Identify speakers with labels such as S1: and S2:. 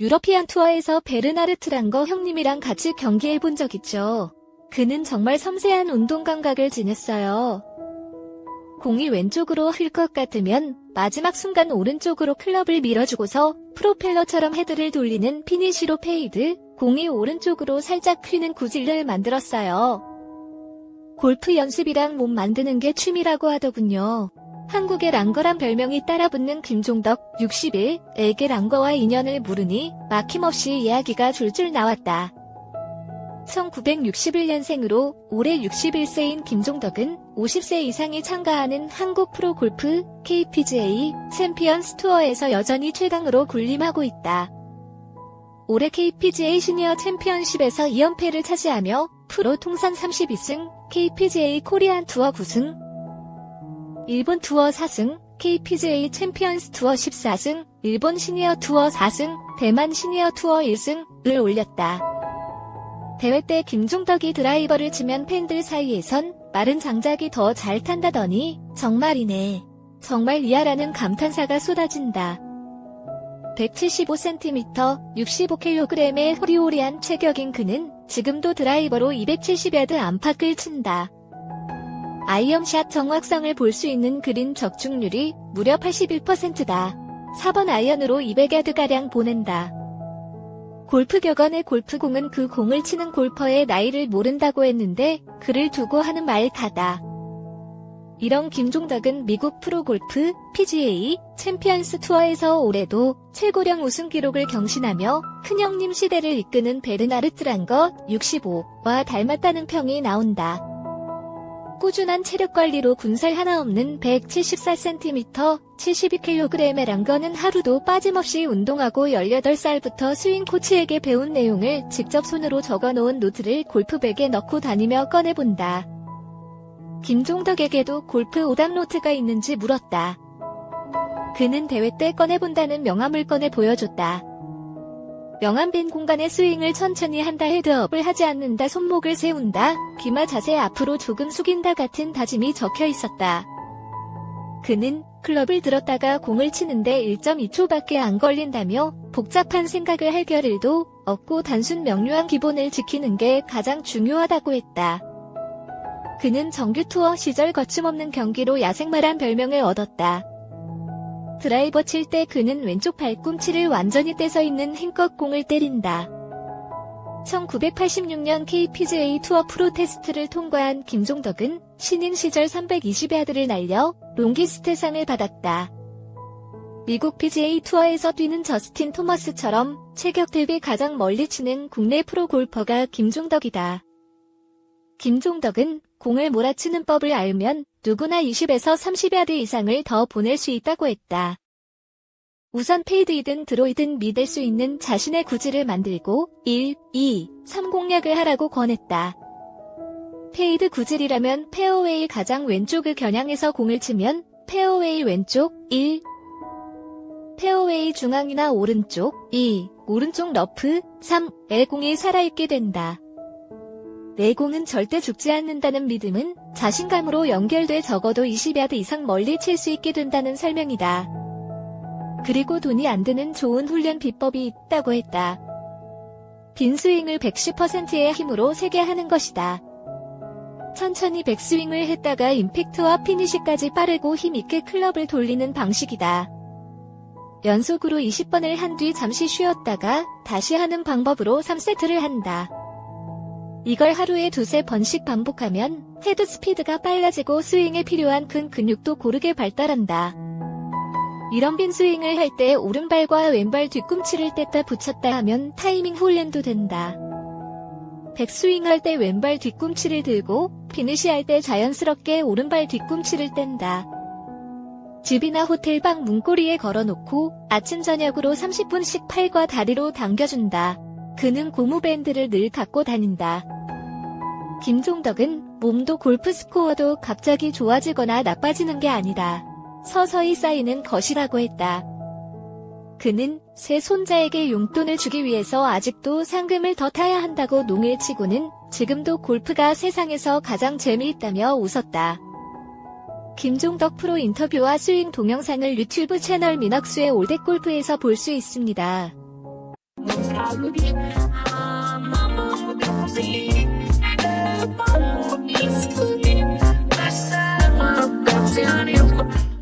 S1: 유러피안 투어에서 베르나르트랑거 형님이랑 같이 경기해 본 적 있죠. 그는 정말 섬세한 운동 감각을 지녔어요. 공이 왼쪽으로 흘 것 같으면 마지막 순간 오른쪽으로 클럽을 밀어주고서 프로펠러처럼 헤드를 돌리는 피니시로 페이드, 공이 오른쪽으로 살짝 휘는 구질을 만들었어요. 골프 연습이랑 몸 만드는 게 취미라고 하더군요. 한국의 랑거란 별명이 따라 붙는 김종덕 61에게 랑거와 인연을 물으니 막힘없이 이야기가 줄줄 나왔다. 1961년생으로 올해 61세인 김종덕은 50세 이상이 참가하는 한국 프로 골프 KPGA 챔피언스 투어에서 여전히 최강으로 군림하고 있다. 올해 KPGA 시니어 챔피언십에서 2연패를 차지하며 프로 통산 32승, KPGA 코리안 투어 9승, 일본 투어 4승, KPGA 챔피언스 투어 14승, 일본 시니어 투어 4승, 대만 시니어 투어 1승을 올렸다. 대회 때 김종덕이 드라이버를 치면 팬들 사이에선 마른 장작이 더 잘 탄다더니 정말이네. 정말 리아라는 감탄사가 쏟아진다. 175cm, 65kg의 호리호리한 체격인 그는 지금도 드라이버로 270야드 안팎을 친다. 아이언샷 정확성을 볼 수 있는 그린 적중률이 무려 81%다. 4번 아이언으로 200야드가량 보낸다. 골프 격언의 골프공은 그 공을 치는 골퍼의 나이를 모른다고 했는데 그를 두고 하는 말 같다. 이런 김종덕은 미국 프로골프 PGA 챔피언스 투어에서 올해도 최고령 우승 기록을 경신하며 큰형님 시대를 이끄는 베르나르트란거 65와 닮았다는 평이 나온다. 꾸준한 체력 관리로 군살 하나 없는 174cm, 72kg의 랑거는 하루도 빠짐없이 운동하고 18살부터 스윙 코치에게 배운 내용을 직접 손으로 적어놓은 노트를 골프백에 넣고 다니며 꺼내본다. 김종덕에게도 골프 오답 노트가 있는지 물었다. 그는 대회 때 꺼내본다는 명함을 꺼내 보여줬다. 명함 빈 공간에 스윙을 천천히 한다 헤드업을 하지 않는다 손목을 세운다 귀마 자세 앞으로 조금 숙인다 같은 다짐이 적혀 있었다. 그는 클럽을 들었다가 공을 치는데 1.2초밖에 안 걸린다며 복잡한 생각을 할 겨를도 없고 단순 명료한 기본을 지키는 게 가장 중요하다고 했다. 그는 정규 투어 시절 거침없는 경기로 야생마란 별명을 얻었다. 드라이버 칠 때 그는 왼쪽 발꿈치를 완전히 떼서 있는 힘껏 공을 때린다. 1986년 KPGA 투어 프로 테스트를 통과한 김종덕은 신인 시절 320야드를 날려 롱기스트상을 받았다. 미국 PGA 투어에서 뛰는 저스틴 토머스처럼 체격 대비 가장 멀리 치는 국내 프로 골퍼가 김종덕이다. 김종덕은 공을 몰아치는 법을 알면 누구나 20에서 30야드 이상을 더 보낼 수 있다고 했다. 우선 페이드이든 드로이든 믿을 수 있는 자신의 구질을 만들고 1, 2, 3 공략을 하라고 권했다. 페이드 구질이라면 페어웨이 가장 왼쪽을 겨냥해서 공을 치면 페어웨이 왼쪽 1, 페어웨이 중앙이나 오른쪽 2, 오른쪽 러프 3의 공이 살아있게 된다. 내 공은 절대 죽지 않는다는 믿음은 자신감으로 연결돼 적어도 20야드 이상 멀리 칠 수 있게 된다는 설명이다. 그리고 돈이 안 드는 좋은 훈련 비법이 있다고 했다. 빈 스윙을 110%의 힘으로 세게 하는 것이다. 천천히 백스윙을 했다가 임팩트와 피니시까지 빠르고 힘있게 클럽을 돌리는 방식이다. 연속으로 20번을 한 뒤 잠시 쉬었다가 다시 하는 방법으로 3세트를 한다. 이걸 하루에 두세 번씩 반복하면 헤드 스피드가 빨라지고 스윙에 필요한 큰 근육도 고르게 발달한다. 이런 빈 스윙을 할 때 오른발과 왼발 뒤꿈치를 뗐다 붙였다 하면 타이밍 훈련도 된다. 백스윙 할 때 왼발 뒤꿈치를 들고 피니시 할 때 자연스럽게 오른발 뒤꿈치를 뗀다. 집이나 호텔 방 문고리에 걸어놓고 아침 저녁으로 30분씩 팔과 다리로 당겨준다. 그는 고무밴드를 늘 갖고 다닌다. 김종덕은 몸도 골프 스코어도 갑자기 좋아지거나 나빠지는 게 아니다. 서서히 쌓이는 것이라고 했다. 그는 새 손자에게 용돈을 주기 위해서 아직도 상금을 더 타야 한다고 농을 치고는 지금도 골프가 세상에서 가장 재미있다며 웃었다. 김종덕 프로 인터뷰와 스윙 동영상을 유튜브 채널 민학수의 올댓골프에서 볼 수 있습니다.
S2: Tässä on